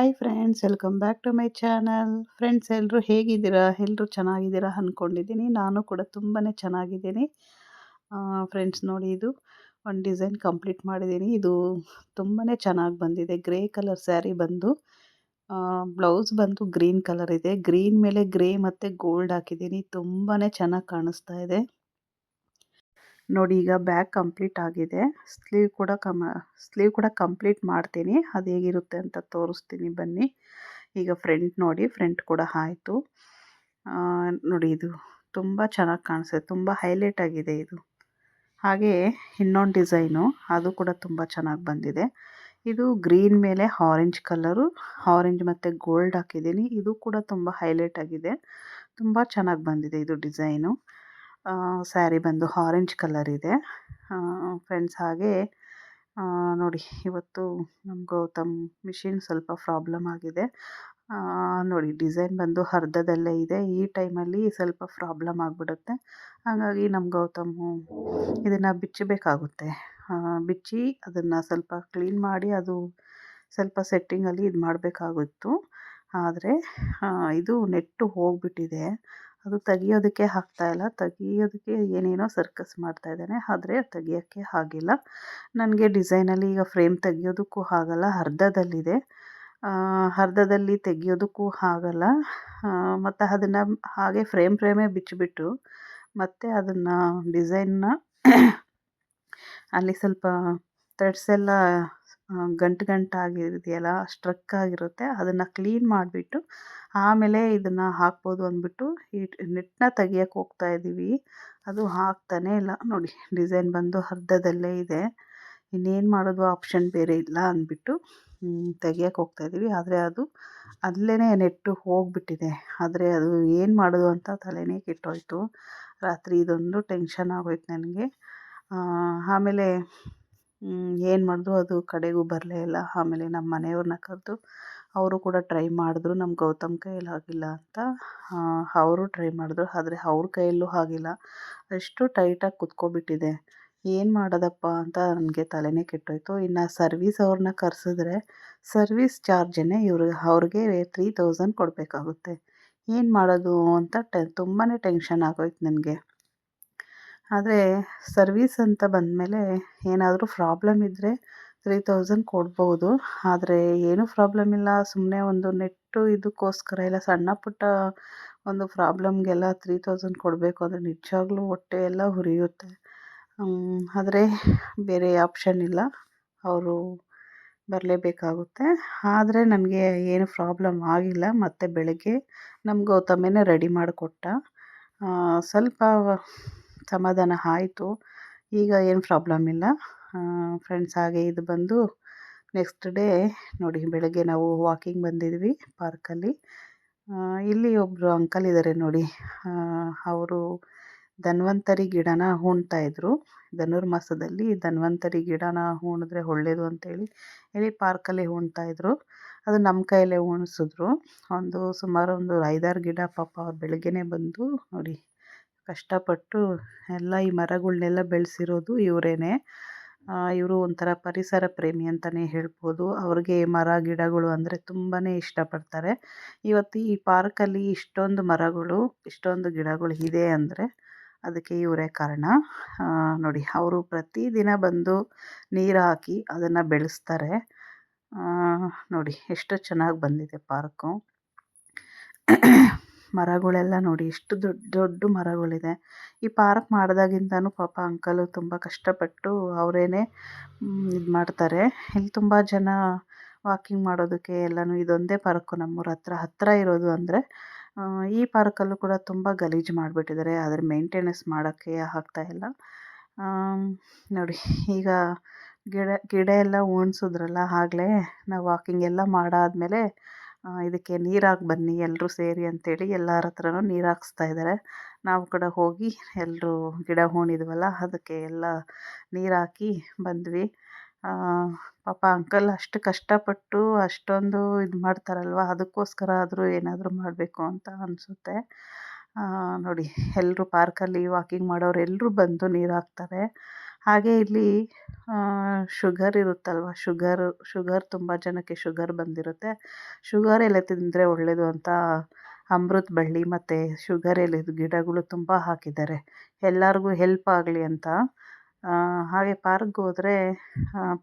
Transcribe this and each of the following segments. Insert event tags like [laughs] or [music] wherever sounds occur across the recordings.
Hi friends welcome back to my channel friends ಎಲ್ಲರೂ ಹೇಗಿದ್ದೀರಾ? ಎಲ್ಲರೂ ಚೆನ್ನಾಗಿದ್ದೀರಾ ಅಂದ್ಕೊಂಡಿದ್ದೀನಿ ನಾನು ಕೂಡ ತುಂಬಾ ಚೆನ್ನಾಗಿದ್ದೀನಿ. ಫ್ರೆಂಡ್ಸ್ ನೋಡಿ, ಇದು ಒಂದು ಡಿಸೈನ್ ಕಂಪ್ಲೀಟ್ ಮಾಡಿದ್ದೀನಿ. ಇದು ತುಂಬಾ ಚೆನ್ನಾಗಿ ಬಂದಿದೆ. ಗ್ರೇ ಕಲರ್ ಸ್ಯಾರಿ ಬಂದು ಬ್ಲೌಸ್ ಬಂದು ಗ್ರೀನ್ ಕಲರ್ ಇದೆ. ಗ್ರೀನ್ ಮೇಲೆ ಗ್ರೇ ಮತ್ತು ಗೋಲ್ಡ್ ಹಾಕಿದ್ದೀನಿ. ತುಂಬಾ ಚೆನ್ನಾಗಿ ಕಾಣಿಸ್ತಾ ಇದೆ. ನೋಡಿ ಈಗ ಬ್ಯಾಗ್ ಕಂಪ್ಲೀಟ್ ಆಗಿದೆ. ಸ್ಲೀವ್ ಕೂಡ ಕಮ ಸ್ಲೀವ್ ಕೂಡ ಕಂಪ್ಲೀಟ್ ಮಾಡ್ತೀನಿ. ಅದು ಹೇಗಿರುತ್ತೆ ಅಂತ ತೋರಿಸ್ತೀನಿ ಬನ್ನಿ. ಈಗ ಫ್ರಂಟ್ ನೋಡಿ ಫ್ರಂಟ್ ಕೂಡ ಆಯಿತು. ನೋಡಿ ಇದು ತುಂಬ ಚೆನ್ನಾಗಿ ಕಾಣಿಸುತ್ತೆ ತುಂಬ ಹೈಲೈಟ್ ಆಗಿದೆ ಇದು. ಹಾಗೆ ಇನ್ನೊಂದು ಡಿಸೈನು ಅದು ಕೂಡ ತುಂಬ ಚೆನ್ನಾಗಿ ಬಂದಿದೆ. ಇದು ಗ್ರೀನ್ ಮೇಲೆ ಆರೆಂಜ್ ಕಲರು ಆರೆಂಜ್ ಮತ್ತು ಗೋಲ್ಡ್ ಹಾಕಿದ್ದೀನಿ. ಇದು ಕೂಡ ತುಂಬ ಹೈಲೈಟ್ ಆಗಿದೆ. ತುಂಬ ಚೆನ್ನಾಗಿ ಬಂದಿದೆ ಇದು ಡಿಸೈನು ಸ್ಯಾರಿ ಬಂದು ಆರೆಂಜ್ ಕಲರ್ ಇದೆ. ಫ್ರೆಂಡ್ಸ್ ಹಾಗೆ ನೋಡಿ ಇವತ್ತು ನಮ್ಮ ಗೌತಮ್ ಮಿಷಿನ್ ಸ್ವಲ್ಪ ಪ್ರಾಬ್ಲಮ್ ಆಗಿದೆ. ನೋಡಿ ಡಿಸೈನ್ ಬಂದು ಅರ್ಧದಲ್ಲೇ ಇದೆ. ಈ ಟೈಮಲ್ಲಿ ಸ್ವಲ್ಪ ಪ್ರಾಬ್ಲಮ್ ಆಗಿಬಿಡುತ್ತೆ. ಹಾಗಾಗಿ ನಮ್ಮ ಗೌತಮು ಇದನ್ನು ಬಿಚ್ಚಬೇಕಾಗುತ್ತೆ. ಬಿಚ್ಚಿ ಅದನ್ನು ಸ್ವಲ್ಪ ಕ್ಲೀನ್ ಮಾಡಿ ಅದು ಸ್ವಲ್ಪ ಸೆಟ್ಟಿಂಗಲ್ಲಿ ಇದು ಮಾಡಬೇಕಾಗಿತ್ತು ಆದರೆ ಇದು ನೆಟ್ಟು ಹೋಗಿಬಿಟ್ಟಿದೆ. ಅದು ತೆಗಿಯೋದಕ್ಕೆ ಆಗ್ತಾಯಿಲ್ಲ ತೆಗಿಯೋದಕ್ಕೆ ಏನೇನೋ ಸರ್ಕಸ್ ಮಾಡ್ತಾ ಇದ್ದಾನೆ. ಆದರೆ ತೆಗಿಯೋಕ್ಕೆ ಆಗಿಲ್ಲ. ನನಗೆ ಡಿಸೈನಲ್ಲಿ ಈಗ ಫ್ರೇಮ್ ತೆಗಿಯೋದಕ್ಕೂ ಆಗಲ್ಲ. ಅರ್ಧದಲ್ಲಿದೆ. ಅರ್ಧದಲ್ಲಿ ತೆಗಿಯೋದಕ್ಕೂ ಆಗಲ್ಲ. ಮತ್ತು ಅದನ್ನು ಹಾಗೆ ಫ್ರೇಮ್ ಫ್ರೇಮೇ ಬಿಚ್ಚಿಬಿಟ್ಟು ಮತ್ತು ಅದನ್ನು ಡಿಸೈನ್ನ ಅಲ್ಲಿ ಸ್ವಲ್ಪ ಥ್ರೆಡ್ಸ್ ಎಲ್ಲ ಗಂಟು ಗಂಟಾಗಿದೆಯಲ್ಲ ಸ್ಟ್ರಕ್ ಆಗಿರುತ್ತೆ, ಅದನ್ನು ಕ್ಲೀನ್ ಮಾಡಿಬಿಟ್ಟು, ಆಮೇಲೆ ಇದನ್ನು ಹಾಕ್ಬೋದು ಅಂದ್ಬಿಟ್ಟು, ಈ ನೆಟ್ಟನ್ನ ತೆಗಿಯಕ್ಕೆ ಹೋಗ್ತಾ ಇದ್ದೀವಿ ಅದು ಹಾಕ್ತಾನೇ ಇಲ್ಲ. ನೋಡಿ, ಡಿಸೈನ್ ಬಂದು ಅರ್ಧದಲ್ಲೇ ಇದೆ. ಇನ್ನೇನು ಮಾಡೋದು ಆಪ್ಷನ್ ಬೇರೆ ಇಲ್ಲ ಅಂದ್ಬಿಟ್ಟು ತೆಗಿಯಕ್ಕೆ ಹೋಗ್ತಾ ಇದ್ದೀವಿ ಆದರೆ ಅದು ಅಲ್ಲೇ ನೆಟ್ಟು ಹೋಗಿಬಿಟ್ಟಿದೆ. ಆದರೆ ಅದು ಏನು ಮಾಡೋದು ಅಂತ ತಲೆನೇ ಕೆಟ್ಟೋಯ್ತು. ರಾತ್ರಿ ಇದೊಂದು ಟೆನ್ಷನ್ ಆಗೋಯ್ತು ನನಗೆ. ಆಮೇಲೆ ಏನು ಮಾಡಿದ್ರು ಅದು ಕಡೆಗೂ ಬರಲೇ ಇಲ್ಲ. ಆಮೇಲೆ ನಮ್ಮ ಮನೆಯವ್ರನ್ನ ಕರೆದು ಅವರು ಕೂಡ ಟ್ರೈ ಮಾಡಿದ್ರು ನಮ್ಮ ಗೌತಮ್ ಕೈಯಲ್ಲಿ ಆಗಿಲ್ಲ ಅಂತ. ಅವರು ಟ್ರೈ ಮಾಡಿದ್ರು, ಆದರೆ ಅವ್ರ ಕೈಯಲ್ಲೂ ಆಗಿಲ್ಲ. ಅಷ್ಟು ಟೈಟಾಗಿ ಕುತ್ಕೊಬಿಟ್ಟಿದೆ. ಏನು ಮಾಡೋದಪ್ಪ ಅಂತ ನನಗೆ ತಲೆನೇ ಕೆಟ್ಟೋಯ್ತು. ಇನ್ನು ಸರ್ವೀಸ್ ಅವ್ರನ್ನ ಕರೆಸಿದ್ರೆ ಸರ್ವೀಸ್ ಚಾರ್ಜನ್ನೇ ಇವ್ರ, ಅವ್ರಿಗೆ ತ್ರೀ ತೌಸಂಡ್ ಕೊಡಬೇಕಾಗುತ್ತೆ. ಏನು ಮಾಡೋದು ಅಂತ ಟೆ ತುಂಬಾ ಟೆನ್ಷನ್ ಆಗೋಯ್ತು ನನಗೆ. ಆದರೆ ಸರ್ವೀಸ್ ಅಂತ ಬಂದಮೇಲೆ ಏನಾದರೂ ಪ್ರಾಬ್ಲಮ್ ಇದ್ದರೆ ತ್ರೀ ತೌಸಂಡ್ ಕೊಡ್ಬೋದು. ಆದರೆ ಏನೂ ಪ್ರಾಬ್ಲಮ್ ಇಲ್ಲ. ಸುಮ್ಮನೆ ಒಂದು ನೆಟ್ಟು ಇದಕ್ಕೋಸ್ಕರ ಇಲ್ಲ, ಸಣ್ಣ ಪುಟ್ಟ ಒಂದು ಪ್ರಾಬ್ಲಮ್ಗೆಲ್ಲ ತ್ರೀ ತೌಸಂಡ್ ಕೊಡಬೇಕು. ಅಂದರೆ ನಿಜವಾಗ್ಲೂ ಹೊಟ್ಟೆ ಎಲ್ಲ ಹುರಿಯುತ್ತೆ ಆದರೆ ಬೇರೆ ಆಪ್ಷನ್ ಇಲ್ಲ. ಅವರು ಬರಲೇಬೇಕಾಗುತ್ತೆ. ಆದರೆ ನನಗೆ ಏನು ಪ್ರಾಬ್ಲಮ್ ಆಗಿಲ್ಲ. ಮತ್ತು ಬೆಳಗ್ಗೆ ನಮ್ಮ ಗೌತಮನೇ ರೆಡಿ ಮಾಡಿಕೊಟ್ಟ. ಸ್ವಲ್ಪ ಸಮಾಧಾನ ಆಯಿತು. ಈಗ ಏನು ಪ್ರಾಬ್ಲಮ್ ಇಲ್ಲ. ಫ್ರೆಂಡ್ಸ್ ಹಾಗೆ ಇದು ಬಂದು ನೆಕ್ಸ್ಟ್ ಡೇ ನೋಡಿ ಬೆಳಗ್ಗೆ ನಾವು ವಾಕಿಂಗ್ ಬಂದಿದ್ವಿ ಪಾರ್ಕಲ್ಲಿ ಇಲ್ಲಿ ಒಬ್ಬರು ಅಂಕಲ್ ಇದ್ದಾರೆ ನೋಡಿ. ಅವರು ಧನ್ವಂತರಿ ಗಿಡನ ಹೂಣ್ತಾಯಿದ್ರು ಧನುರ್ಮಾಸದಲ್ಲಿ ಧನ್ವಂತರಿ ಗಿಡನ ಹೂಣಿದ್ರೆ ಒಳ್ಳೇದು ಅಂತೇಳಿ ಇಲ್ಲಿ ಪಾರ್ಕಲ್ಲಿ ಹೂಣ್ತಾಯಿದ್ರು ಅದು ನಮ್ಮ ಕೈಯಲ್ಲೇ ಹೂಣಿಸಿದ್ರು. ಒಂದು ಸುಮಾರು ಒಂದು ಐದಾರು ಗಿಡ ಪಾಪ ಅವ್ರು ಬೆಳಗ್ಗೆನೇ ಬಂದು ನೋಡಿ ಕಷ್ಟಪಟ್ಟು ಎಲ್ಲ ಈ ಮರಗಳನ್ನೆಲ್ಲ ಬೆಳೆಸಿರೋದು ಇವರೇನೆ. ಇವರು ಒಂಥರ ಪರಿಸರ ಪ್ರೇಮಿ ಅಂತಲೇ ಹೇಳ್ಬೋದು. ಅವ್ರಿಗೆ ಮರ, ಗಿಡಗಳು ಅಂದರೆ ತುಂಬಾ ಇಷ್ಟಪಡ್ತಾರೆ. ಇವತ್ತು ಈ ಪಾರ್ಕಲ್ಲಿ ಇಷ್ಟೊಂದು ಮರಗಳು, ಇಷ್ಟೊಂದು ಗಿಡಗಳು ಇದೆ ಅಂದರೆ ಅದಕ್ಕೆ ಇವರೇ ಕಾರಣ. ನೋಡಿ, ಅವರು ಪ್ರತಿದಿನ ಬಂದು ನೀರು ಹಾಕಿ ಅದನ್ನು ಬೆಳೆಸ್ತಾರೆ. ನೋಡಿ, ಎಷ್ಟು ಚೆನ್ನಾಗಿ ಬಂದಿದೆ ಪಾರ್ಕು. ಮರಗಳೆಲ್ಲ ನೋಡಿ ಎಷ್ಟು ದೊಡ್ಡ ದೊಡ್ಡ ಮರಗಳಿದೆ. ಈ ಪಾರ್ಕ್ ಮಾಡಿದಾಗಿಂದನೂ ಪಾಪ ಅಂಕಲು ತುಂಬ ಕಷ್ಟಪಟ್ಟು ಅವರೇನೆ ಇದು ಮಾಡ್ತಾರೆ. ಇಲ್ಲಿ ತುಂಬ ಜನ ವಾಕಿಂಗ್ ಮಾಡೋದಕ್ಕೆ ಎಲ್ಲನೂ ಇದೊಂದೇ ಪಾರ್ಕು ನಮ್ಮೂರ ಹತ್ರ ಹತ್ತಿರ ಇರೋದು ಅಂದರೆ ಈ ಪಾರ್ಕಲ್ಲೂ ಕೂಡ ತುಂಬ ಗಲೀಜು ಮಾಡಿಬಿಟ್ಟಿದ್ದಾರೆ. ಆದರೆ ಮೇಂಟೆನೆನ್ಸ್ ಮಾಡೋಕ್ಕೆ ಆಗ್ತಾಯಿಲ್ಲ ನೋಡಿ, ಈಗ ಗಿಡ ಗಿಡ ಎಲ್ಲ ಉಣ್ಸಿದ್ರಲ್ಲ, ಆಗಲೇ ನಾವು ವಾಕಿಂಗ್ ಎಲ್ಲ ಮಾಡಾದಮೇಲೆ ಇದಕ್ಕೆ ನೀರಾಗಿ ಬನ್ನಿ ಎಲ್ಲರೂ ಸೇರಿ ಅಂತೇಳಿ ಎಲ್ಲರ ಹತ್ರನೂ ನೀರು ಹಾಕ್ಸ್ತಾ ಇದ್ದಾರೆ ನಾವು ಕೂಡ ಹೋಗಿ ಎಲ್ಲರೂ ಗಿಡ ಹೂಣಿದ್ವಲ್ಲ, ಅದಕ್ಕೆ ಎಲ್ಲ ನೀರು ಹಾಕಿ ಬಂದ್ವಿ. ಪಾಪ ಅಂಕಲ್ ಅಷ್ಟು ಕಷ್ಟಪಟ್ಟು ಅಷ್ಟೊಂದು ಇದು ಮಾಡ್ತಾರಲ್ವ, ಅದಕ್ಕೋಸ್ಕರ ಆದರೂ ಏನಾದರೂ ಮಾಡಬೇಕು ಅಂತ ಅನಿಸುತ್ತೆ. ನೋಡಿ ಎಲ್ಲರೂ ಪಾರ್ಕಲ್ಲಿ ವಾಕಿಂಗ್ ಮಾಡೋರು ಎಲ್ಲರೂ ಬಂದು ನೀರು ಹಾಕ್ತಾರೆ. ಹಾಗೆ ಇಲ್ಲಿ ಶುಗರ್ ಇರುತ್ತಲ್ವ? ಶುಗರ್ ಶುಗರ್ ತುಂಬ ಜನಕ್ಕೆ ಶುಗರ್ ಬಂದಿರುತ್ತೆ. ಶುಗರ್ ಎಲೆ ತಿಂದರೆ ಒಳ್ಳೆಯದು ಅಂತ ಅಮೃತ ಬಳ್ಳಿ ಮತ್ತು ಶುಗರ್ ಎಲೆದು ಗಿಡಗಳು ತುಂಬ ಹಾಕಿದ್ದಾರೆ. ಎಲ್ಲರಿಗೂ ಹೆಲ್ಪ್ ಆಗಲಿ ಅಂತ. ಹಾಗೆ ಪಾರ್ಕ್ಗೆ ಹೋದರೆ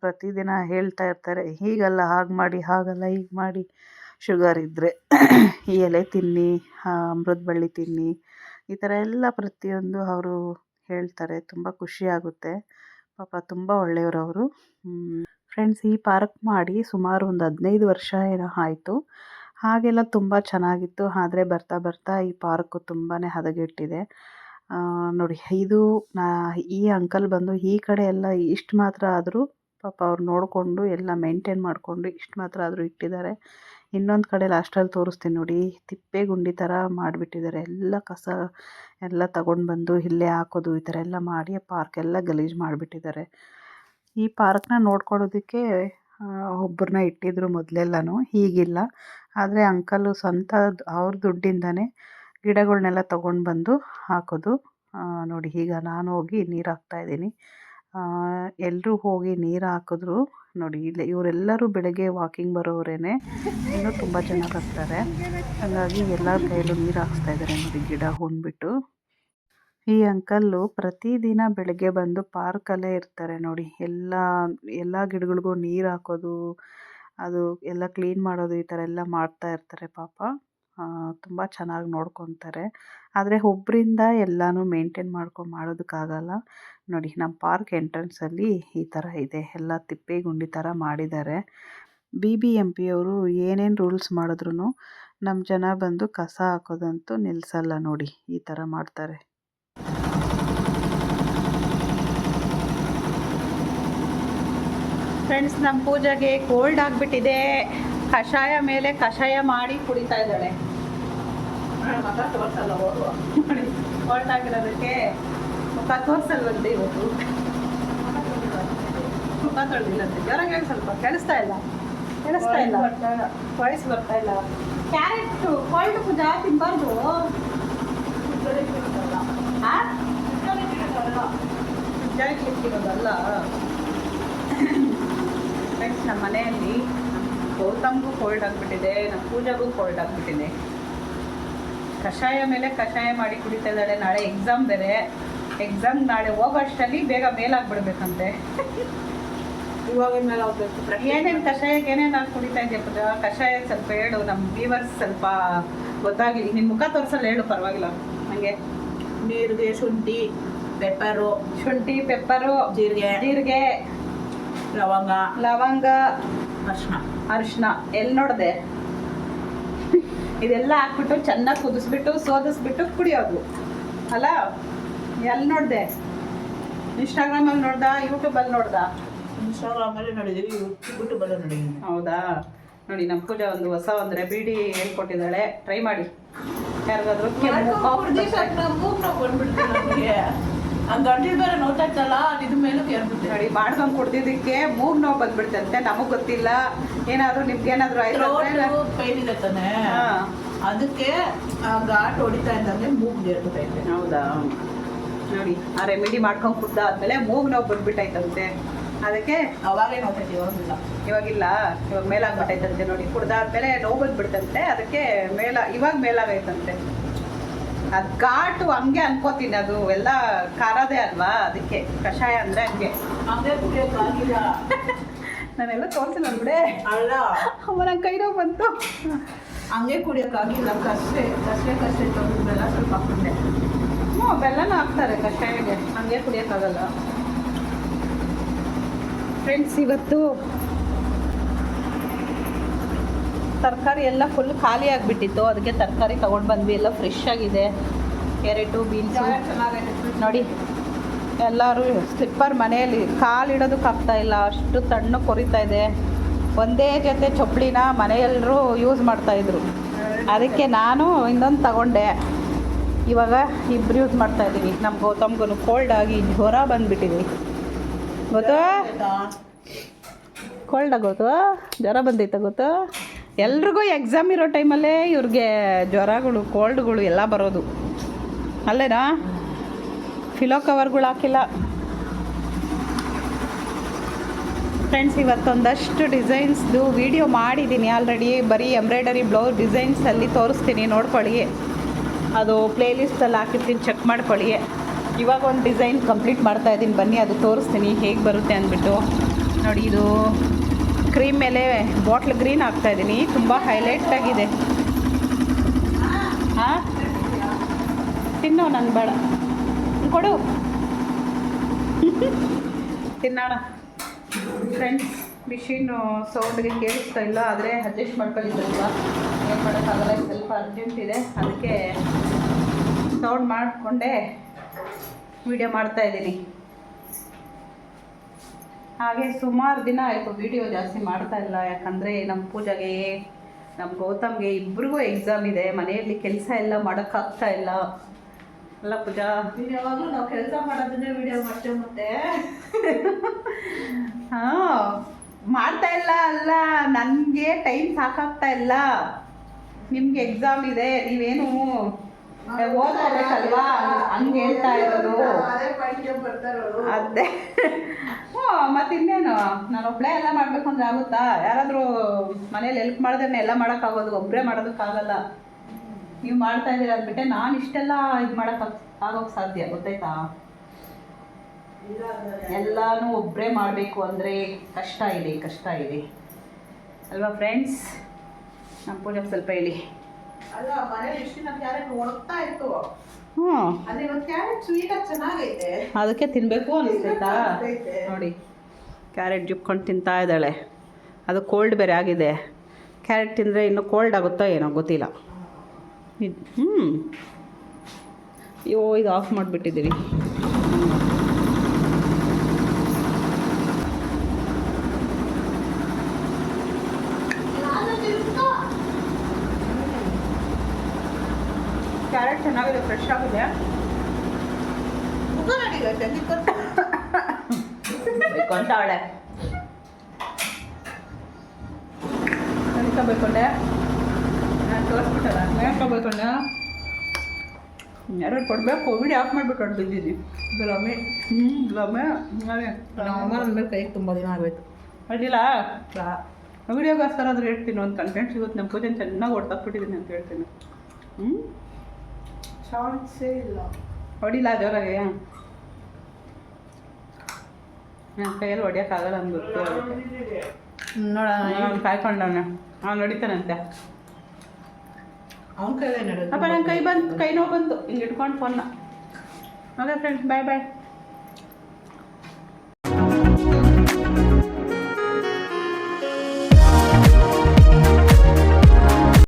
ಪ್ರತಿದಿನ ಹೇಳ್ತಾ ಇರ್ತಾರೆ, ಹೀಗಲ್ಲ, ಹಾಗೆ ಮಾಡಿ, ಹಾಗಲ್ಲ, ಹೀಗೆ ಮಾಡಿ. ಶುಗರ್ ಇದ್ದರೆ ಈ ಎಲೆ ತಿನ್ನಿ ಅಮೃತ ಬಳ್ಳಿ ತಿನ್ನಿ. ಈ ಥರ ಎಲ್ಲ ಪ್ರತಿಯೊಂದು ಅವರು ಹೇಳ್ತಾರೆ, ತುಂಬ ಖುಷಿ ಆಗುತ್ತೆ. ಪಾಪ ತುಂಬ ಒಳ್ಳೆಯವರು ಅವರು. ಫ್ರೆಂಡ್ಸ್ ಈ ಪಾರ್ಕ್ ಮಾಡಿ ಸುಮಾರು ಒಂದು ಹದಿನೈದು ವರ್ಷ ಏನೋ ಆಯಿತು. ಹಾಗೆಲ್ಲ ತುಂಬ ಚೆನ್ನಾಗಿತ್ತು. ಆದರೆ ಬರ್ತಾ ಬರ್ತಾ ಈ ಪಾರ್ಕು ತುಂಬಾ ಹದಗೆಟ್ಟಿದೆ. ನೋಡಿ, ಇದು ನಾ, ಈ ಅಂಕಲ್ ಬಂದು ಈ ಕಡೆ ಎಲ್ಲ ಇಷ್ಟು ಮಾತ್ರ ಆದರೂ ಪಾಪ ಅವ್ರು ನೋಡಿಕೊಂಡು, ಎಲ್ಲ ಮೇಂಟೈನ್ ಮಾಡಿಕೊಂಡು ಇಷ್ಟು ಮಾತ್ರ ಆದರೂ ಇಟ್ಟಿದ್ದಾರೆ. ಇನ್ನೊಂದು ಕಡೆ ಲಾಸ್ಟಲ್ಲಿ ತೋರಿಸ್ತೀನಿ ನೋಡಿ. ತಿಪ್ಪೆ ಗುಂಡಿ ಥರ ಮಾಡಿಬಿಟ್ಟಿದ್ದಾರೆ. ಎಲ್ಲ ಕಸ ಎಲ್ಲ ತಗೊಂಡು ಬಂದು ಇಲ್ಲೇ ಹಾಕೋದು ಈ ಥರ ಎಲ್ಲ ಮಾಡಿ ಪಾರ್ಕ್ ಎಲ್ಲ ಗಲೀಜು ಮಾಡಿಬಿಟ್ಟಿದ್ದಾರೆ. ಈ ಪಾರ್ಕ್ನ ನೋಡ್ಕೊಳ್ಳೋದಕ್ಕೆ ಒಬ್ಬರನ್ನ ಇಟ್ಟಿದ್ರು ಮೊದಲೆಲ್ಲನೂ ಈಗಿಲ್ಲ ಆದರೆ ಅಂಕಲು ಸ್ವಂತ ಅವ್ರ ದುಡ್ಡಿಂದನೇ ಗಿಡಗಳನ್ನೆಲ್ಲ ತಗೊಂಡು ಬಂದು ಹಾಕೋದು. ನೋಡಿ, ಈಗ ನಾನು ಹೋಗಿ ನೀರು ಹಾಕ್ತಾಯಿದ್ದೀನಿ ಎಲ್ಲರೂ ಹೋಗಿ ನೀರು ಹಾಕಿದ್ರು. ನೋಡಿ, ಇಲ್ಲಿ ಇವರೆಲ್ಲರೂ ಬೆಳಗ್ಗೆ ವಾಕಿಂಗ್ ಬರೋರೇನೆ. ಇನ್ನೂ ತುಂಬ ಜನ ಬರ್ತಾರೆ. ಹಾಗಾಗಿ ಎಲ್ಲರ ಕೈಯಲ್ಲೂ ನೀರು ಹಾಕ್ಸ್ತಾ ಇದ್ದಾರೆ ನೋಡಿ, ಗಿಡ ಹೂಣ್ಬಿಟ್ಟು. ಈ ಅಂಕಲ್ಲು ಪ್ರತಿದಿನ ಬೆಳಗ್ಗೆ ಬಂದು ಪಾರ್ಕಲ್ಲೇ ಇರ್ತಾರೆ ನೋಡಿ. ಎಲ್ಲ ಎಲ್ಲ ಗಿಡಗಳಿಗೂ ನೀರು ಹಾಕೋದು, ಅದು ಎಲ್ಲ ಕ್ಲೀನ್ ಮಾಡೋದು ಈ ಥರ ಎಲ್ಲ ಮಾಡ್ತಾ ಇರ್ತಾರೆ ಪಾಪ. ತುಂಬ ಚೆನ್ನಾಗಿ ನೋಡ್ಕೊತಾರೆ. ಆದರೆ ಒಬ್ಬರಿಂದ ಎಲ್ಲನೂ ಮೇಂಟೈನ್ ಮಾಡ್ಕೊಂಡು ಮಾಡೋದಕ್ಕಾಗಲ್ಲ. ನೋಡಿ ನಮ್ಮ ಪಾರ್ಕ್ ಎಂಟ್ರೆನ್ಸಲ್ಲಿ ಈ ಥರ ಇದೆ. ಎಲ್ಲ ತಿಪ್ಪೆ ಗುಂಡಿ ಥರ ಮಾಡಿದ್ದಾರೆ. ಬಿ ಬಿ ಎಂ ಪಿಯವರು ಏನೇನು ರೂಲ್ಸ್ ಮಾಡಿದ್ರು ನಮ್ಮ ಜನ ಬಂದು ಕಸ ಹಾಕೋದಂತೂ ನಿಲ್ಲಿಸಲ್ಲ ನೋಡಿ, ಈ ಥರ ಮಾಡ್ತಾರೆ. ಫ್ರೆಂಡ್ಸ್ ನಮ್ಮ ಪೂಜೆಗೆ ಕೋಲ್ಡ್ ಆಗಿಬಿಟ್ಟಿದೆ. ಕಷಾಯ ಮೇಲೆ ಕಷಾಯ ಮಾಡಿ ಕುಡಿತಾ ಇದ್ದಾಳೆ. ಕೋಲ್ಡ್ ಆಗಿರೋದಕ್ಕೆ ಮುಖ ತೋರಿಸಲ್ವಂತೆ ಇವತ್ತು? ಮುಖ ತೊಳೆದಿಲ್ಲಂತೆ ಅಂತೆ. ಹೇಳಿ ಸ್ವಲ್ಪ. ಕೇಳಿಸ್ತಾ ಇಲ್ಲ. ಕೇಳಿಸ್ತಾ ಇಲ್ಲ. ವಾಯ್ಸ್ ಬರ್ತಾ ಇಲ್ಲ. Carrot cold Pooja? ಫ್ರಿಜ್ಜಾಗಿ ಇಟ್ಟಿರೋದಲ್ಲ ಫ್ರೆಂಡ್ಸ್ ನಮ್ಮ ಮನೆಯಲ್ಲಿ ಗೌತಮ್ಗೂ ಕೋಲ್ಡ್ ಆಗಿಬಿಟ್ಟಿದೆ ನಮ್ಮ ಪೂಜಾಗೂ ಕೋಲ್ಡ್ ಆಗಿಬಿಟ್ಟಿದೆ. ಕಷಾಯ ಮೇಲೆ ಕಷಾಯ ಮಾಡಿ ಕುಡಿತಾ ಇದ್ದಾಳೆ. ನಾಳೆ ಎಕ್ಸಾಮ್ ಬೇರೆ. ಎಕ್ಸಾಮ್ ನಾಳೆ ಹೋಗೋ ಅಷ್ಟರಲ್ಲಿ ಬೇಗ ಮೇಲಾಗ್ಬಿಡ್ಬೇಕಂತೆ. ಇವಾಗಿನ ಏನೇನು ಕಷಾಯಕ್ಕೆ ಏನೇನು ನಾನು ಕುಡಿತಾ ಇದ್ದೆ ಪೂಜಾ? ಕಷಾಯ ಸ್ವಲ್ಪ ಹೇಳು ನಮ್ಮ ವ್ಯೂವರ್ಸ್ ಸ್ವಲ್ಪ ಗೊತ್ತಾಗಲಿ ನಿನ್ನ ಮುಖ ತೋರಿಸಲ್ಲ ಹೇಳು ಪರವಾಗಿಲ್ಲ. ನನಗೆ ನೀರಿಗೆ ಶುಂಠಿ ಪೆಪ್ಪರು ಶುಂಠಿ ಪೆಪ್ಪರು ಜೀರಿಗೆ. ಜೀರಿಗೆ ಲವಂಗ ಲವಂಗ ಅರ್ಶಿನ ಅರಿಶಿನ ಎಲ್ಲಿ ನೋಡಿದೆ? ಇದೆಲ್ಲ ಹಾಕ್ಬಿಟ್ಟು ಚೆನ್ನಾಗಿ ಕುದಿಸ್ಬಿಟ್ಟು ಸೋದಿಸ್ಬಿಟ್ಟು ಕುಡಿಯೋದು. ಅಲ್ಲ? ಎಲ್ಲಿ ನೋಡಿದೆ? ಇನ್ಸ್ಟಾಗ್ರಾಮಲ್ಲಿ ನೋಡ್ದ? ಯೂಟ್ಯೂಬಲ್ಲಿ ನೋಡ್ದ? ಇನ್ಸ್ಟಾಗ್ರಾಮಲ್ಲಿ ನೋಡಿದ್ದೀವಿ ಯೂಟ್ಯೂಬಲ್ಲಿ ನೋಡಿದ್ದೀನಿ ಹೌದಾ? ನೋಡಿ ನಮ್ಮ ಪೂಜೆ ಒಂದು ಹೊಸ ಒಂದು ರೆಬಿಡಿ ಹೇಳ್ಕೊಟ್ಟಿದ್ದಾಳೆ. ಟ್ರೈ ಮಾಡಿ. ಯಾರಿಗಾದ್ರೂ ಆ ಗಂಟಲು ಬೇರೆ ನೋಡ್ತಾ ಇತ್ತಲ್ಲ ಇದ್ರ ಮೇಲೂ ಏರ್ಬಿಟ್ಟೆ ನೋಡಿ ಮಾಡ್ಕೊಂಡು ಕುಡ್ದಿದ್ದಕ್ಕೆ ಮೂಗ್ ನೋವು ಬಂದ್ಬಿಡ್ತಂತೆ ನಮಗ್ ಗೊತ್ತಿಲ್ಲ. ಏನಾದ್ರು ನಿಮ್ಗೇನಾದ್ರು ಆಯ್ತು ಅಂದ್ರೆ? ಪೈನ್ ಇದೆ ತಾನೆ. ಹಾ. ಅದಕ್ಕೆ ಆ ಘಾಟ್ ಹೊಡಿತಾ ಇದ್ದಂಗೆ ಮೂಗ್ ಏರ್ಬಿಟ್ಟೈತೆ ಹೌದಾ? ನೋಡಿ ಆ ರೆಮಿಡಿ ಮಾಡ್ಕೊಂಡು ಕುಡ್ದಾದ್ಮೇಲೆ ಮೂಗ್ ನೋವು ಬಂದ್ಬಿಟ್ಟೈತಂತೆ ಅದಕ್ಕೆ ಅವಾಗೇ ನೋಡ್ತೈತೆ ಇವಾಗಿಲ್ಲ ಇವಾಗಿಲ್ಲ ಇವಾಗ ಮೇಲಾಗ್ಬಿಟ್ಟೈತಂತೆ ನೋಡಿ. ಕುಡ್ದಾದ್ಮೇಲೆ ನೋವು ಬಂದ್ಬಿಡ್ತಂತೆ ಅದಕ್ಕೆ ಮೇಲ ಇವಾಗ ಮೇಲಾಗೈತಂತೆ. ಅದ್ ಘಾಟು ಹಂಗೆ ಅನ್ಕೋತೀನಿ ಅದು. ಎಲ್ಲ ಖಾರದೇ ಅಲ್ವಾ ಅದಕ್ಕೆ ಕಷಾಯ ಅಂದ್ರೆ ಹಂಗೆ. [laughs] ನಾನೆಲ್ಲ ತೋರಿಸಿಲ್ಲ ಬಿಡೆ. ಅಲ್ಲ. ಅವನ ಕೈ ನೋವು ಬಂತು. ಹಂಗೆ ಕುಡಿಯೋಕ್ಕಾಗಿಲ್ಲ ಕಷ್ಟೆ ಕಷ್ಟೆ ಕಷ್ಟೆ ಬೆಲ್ಲ ಸ್ವಲ್ಪ ಹಾಕೊಂಡೆ ಹ್ಞೂ ಬೆಲ್ಲನೂ ಹಾಕ್ತಾರೆ ಕಷಾಯಗೆ. ಹಂಗೆ ಕುಡಿಯೋಕ್ಕಾಗಲ್ಲ. ಫ್ರೆಂಡ್ಸ್ ಇವತ್ತು ತರಕಾರಿ ಎಲ್ಲ ಫುಲ್ ಖಾಲಿ ಆಗಿಬಿಟ್ಟಿತ್ತು. ಅದಕ್ಕೆ ತರಕಾರಿ ತೊಗೊಂಡು ಬಂದ್ವಿ. ಎಲ್ಲ ಫ್ರೆಶ್ ಆಗಿದೆ. Carrot beans. ನೋಡಿ ಎಲ್ಲರೂ ಸ್ಲಿಪ್ಪರ್ ಮನೆಯಲ್ಲಿ ಕಾಲಿಡೋದಕ್ಕೆ ಆಗ್ತಾ ಇಲ್ಲ. ಅಷ್ಟು ತಣ್ಣಗೆ ಕೊರಿತಾ ಇದೆ. ಒಂದೇ ಜೊತೆ ಚೊಪ್ಪಳಿನ ಮನೆಯೆಲ್ಲರೂ ಯೂಸ್ ಮಾಡ್ತಾಯಿದ್ರು ಅದಕ್ಕೆ ನಾನು ಇನ್ನೊಂದು ತಗೊಂಡೆ. ಇವಾಗ ಇಬ್ರು ಯೂಸ್ ಮಾಡ್ತಾ ಇದ್ದೀವಿ. ನಮ್ಮ ಗೌತಮ್ಗೂ ಕೋಲ್ಡ್ ಆಗಿ ಜ್ವರ ಬಂದುಬಿಟ್ಟಿದೆ. ಗೊತ್ತಾ ಕೋಲ್ಡ್ ಆಗೋತು ಜ್ವರ ಬಂದೈತೆ ಗೊತ್ತಾ ಎಲ್ರಿಗೂ ಎಕ್ಸಾಮ್ ಇರೋ ಟೈಮಲ್ಲೇ ಇವ್ರಿಗೆ ಜ್ವರಗಳು ಕೋಲ್ಡ್ಗಳು ಎಲ್ಲ ಬರೋದು. ಅಲ್ಲೇನಾ? ಫಿಲೋ ಕವರ್ಗಳು ಹಾಕಿಲ್ಲ. ಫ್ರೆಂಡ್ಸ್ ಇವತ್ತೊಂದಷ್ಟು ಡಿಸೈನ್ಸ್ದು ವಿಡಿಯೋ ಮಾಡಿದ್ದೀನಿ ಆಲ್ರೆಡಿ ಬರೀ ಎಂಬ್ರಾಯ್ಡರಿ ಬ್ಲೌಸ್ ಡಿಸೈನ್ಸಲ್ಲಿ ತೋರಿಸ್ತೀನಿ, ನೋಡ್ಕೊಳ್ಳಿ. ಅದು ಪ್ಲೇಲಿಸ್ಟಲ್ಲಿ ಹಾಕಿರ್ತೀನಿ ಚೆಕ್ ಮಾಡ್ಕೊಳ್ಳಿ. ಇವಾಗ ಒಂದು ಡಿಸೈನ್ ಕಂಪ್ಲೀಟ್ ಮಾಡ್ತಾ ಇದ್ದೀನಿ ಬನ್ನಿ, ಅದು ತೋರಿಸ್ತೀನಿ, ಹೇಗೆ ಬರುತ್ತೆ ಅಂದ್ಬಿಟ್ಟು. ನೋಡಿ, ಇದು ಕ್ರೀಮ್ ಮೇಲೆ ಬಾಟ್ಲ್ ಗ್ರೀನ್ ಹಾಕ್ತಾ ಇದ್ದೀನಿ ತುಂಬ ಹೈಲೈಟ್ ಆಗಿದೆ. ಹಾಂ? ತಿನ್ನೋ ನನ್ನ ಬೇಡ. ಕೊಡು. ತಿನ್ನೋಣ. ಫ್ರೆಂಡ್ಸ್ ಮಿಷಿನು ಸೌಂಡ್ಗೆ ಕೇಳಿಸ್ತಾ ಇಲ್ಲ, ಆದರೆ ಅಡ್ಜಸ್ಟ್ ಸ್ವಲ್ಪ ಏನು ಮಾಡೋಕ್ಕಾಗಲ್ಲ ಸ್ವಲ್ಪ ಅರ್ಜೆಂಟ್ ಇದೆ. ಅದಕ್ಕೆ ಸೌಂಡ್ ಮಾಡಿಕೊಂಡೇ ವಿಡಿಯೋ ಮಾಡ್ತಾ ಇದ್ದೀನಿ ಹಾಗೆ ಸುಮಾರು ದಿನ ಆಯಿತು ವಿಡಿಯೋ ಜಾಸ್ತಿ ಮಾಡ್ತಾ ಇಲ್ಲ. ಯಾಕಂದರೆ ನಮ್ಮ ಪೂಜೆಗೆ ನಮ್ಮ ಗೌತಮ್ಗೆ ಇಬ್ರಿಗೂ ಎಕ್ಸಾಮ್ ಇದೆ. ಮನೆಯಲ್ಲಿ ಕೆಲಸ ಎಲ್ಲ ಮಾಡೋಕ್ಕಾಗ್ತಾ ಇಲ್ಲ. ಅಲ್ಲ ಪೂಜಾ? ಯಾವಾಗಲೂ ಯಾವಾಗ್ಲೂ ನಾವು ಕೆಲಸ ಮಾಡೋದನ್ನೇ ವಿಡಿಯೋ ಮಾಡ್ತೇವೆ ಮತ್ತೆ. [laughs] ಹಾಂ ಮಾಡ್ತಾ ಇಲ್ಲ ಅಲ್ಲ. ನನಗೆ ಟೈಮ್ ಸಾಕಾಗ್ತಾ ಇಲ್ಲ. ನಿಮ್ಗೆ ಎಕ್ಸಾಮ್ ಇದೆ ನೀವೇನು ಓದ್ಕೋಬೇಕಲ್ವಾ ಹಂಗೆ ಹೇಳ್ತಾ ಇರೋದು. ಅದೇ ಹ್ಞೂ ಮತ್ತೆ ಇನ್ನೇನು ನಾನು ಒಬ್ಬಳೇ ಎಲ್ಲ ಮಾಡಬೇಕು ಅಂದ್ರೆ ಆಗುತ್ತಾ? ಯಾರಾದರೂ ಮನೇಲಿ ಹೆಲ್ಪ್ ಮಾಡಿದ್ರೆ ಎಲ್ಲ ಮಾಡೋಕ್ಕಾಗೋದು. ಒಬ್ಬರೇ ಮಾಡೋದಕ್ಕಾಗಲ್ಲ. ನೀವು ಮಾಡ್ತಾ ಇದ್ದೀರ ಅಂದ್ಬಿಟ್ಟೆ ನಾನು ಇಷ್ಟೆಲ್ಲ ಇದು ಮಾಡೋಕ್ಕೆ ಆಗೋಕ್ಕೆ ಸಾಧ್ಯ ಗೊತ್ತಾಯ್ತಾ? ಎಲ್ಲನೂ ಒಬ್ಬರೇ ಮಾಡಬೇಕು ಅಂದರೆ ಕಷ್ಟ ಇದೆ ಕಷ್ಟ ಇದೆ. ಅಲ್ವಾ ಫ್ರೆಂಡ್ಸ್ ನಮ್ಮ ಪೂಜೆ ಸ್ವಲ್ಪ ಹೇಳಿ. ಅಲ್ಲ ಮನೇಲಿ ಇಷ್ಟು ದಿನ ಕ್ಯಾರೆಟ್ ಒಣಗ್ತಾ ಇತ್ತು. ಹ್ಞೂ ಅದೇ ಇವತ್ತು ಕ್ಯಾರೆಟ್ ಸ್ವೀಟ್ ಆಗಿ ಚೆನ್ನಾಗೈತೆ. ಅದಕ್ಕೆ ತಿನ್ನಬೇಕು ಅನಿಸ್ತೈತಾ? ಅನಿಸ್ತೈತೆ. ನೋಡಿ ಕ್ಯಾರೆಟ್ ಜುಬ್ಕೊಂಡು ತಿಂತಾ ಇದ್ದಾಳೆ. ಅದು ಕೋಲ್ಡ್ ಬೇರೆ ಆಗಿದೆ. ಕ್ಯಾರೆಟ್ ತಿಂದರೆ ಇನ್ನೂ ಕೋಲ್ಡ್ ಆಗುತ್ತೋ ಏನೋ ಗೊತ್ತಿಲ್ಲ. ಹ್ಞೂ ಅಯ್ಯೋ ಇದು ಆಫ್ ಮಾಡಿಬಿಟ್ಟಿದ್ದೀರಿ ಕ್ಯಾರೆಟ್ ಚೆನ್ನಾಗಿದೆ ಫ್ರೆಶ್ ಆಗಿದೆ. ಕೊಂಡವಳೆ [laughs] ಕಲಿಕೋಬೇಕೊಂಡೆ ನಾನು ತೋರಿಸ್ಬಿಟ್ಟಲ್ಲ ಹೇಳ್ಕೊಬೇಕೊಂಡೆ ಎರಡು ಕೊಡಬೇಕು ವಿಡಿಯೋ ಆಫ್ ಮಾಡಿಬಿಟ್ಟು ಹೊಡ್ ಬಿದ್ದಿದ್ದೀನಿ ಗುಲಾಬಿ. ಹ್ಞೂ ಗುಲಾಮಿ ನವಂಬರ್ ನಮ್ಮ ನನ್ನ ಮೇಲೆ ಕೈಗೆ ತುಂಬ ದಿನ ಆಗೋಯ್ತು ಅಡ್ಡಿಲ್ಲ? ವಿಡಿಯೋಗೋಸ್ಕರ ಆದರೆ ಹೇಳ್ತೀನಿ ಒಂದು ಕಂಟೆಂಟ್ ಸಿಗುತ್ತೆ. ನಮ್ಮ ಪೂಜೆ ಚೆನ್ನಾಗಿ ಹೊಡ್ತಾಕ್ಬಿಟ್ಟಿದ್ದೀನಿ ಅಂತ ಹೇಳ್ತೀನಿ. ಹ್ಞೂ ಚಾನ್ಸೇ ಇಲ್ಲ ಹೊಡಿಲ್ಲ ಜೋರಾಗೆ ನನ್ನ ಕೈಯಲ್ಲಿ ಹೊಡಿಯೋಕ್ಕಾಗಲ್ಲ ಅಂತ ಗೊತ್ತು ನೋಡ ಅವ್ನು ಕಾಯ್ಕೊಂಡವನೆ. ಅವ್ನು ಹೊಡಿತಾನಂತೆ ಅವನ ಕೈಲೇ ನಡೆದು ಅಪ್ಪ ನನ್ನ ಕೈ ಬಂತು ಕೈ ನೋವು ಬಂತು. ಹಿಂಗೆ ಇಟ್ಕೊಂಡು ಫೋನ್ನ ಓಕೆ ಫ್ರೆಂಡ್ಸ್ ಬಾಯ್ ಬಾಯ್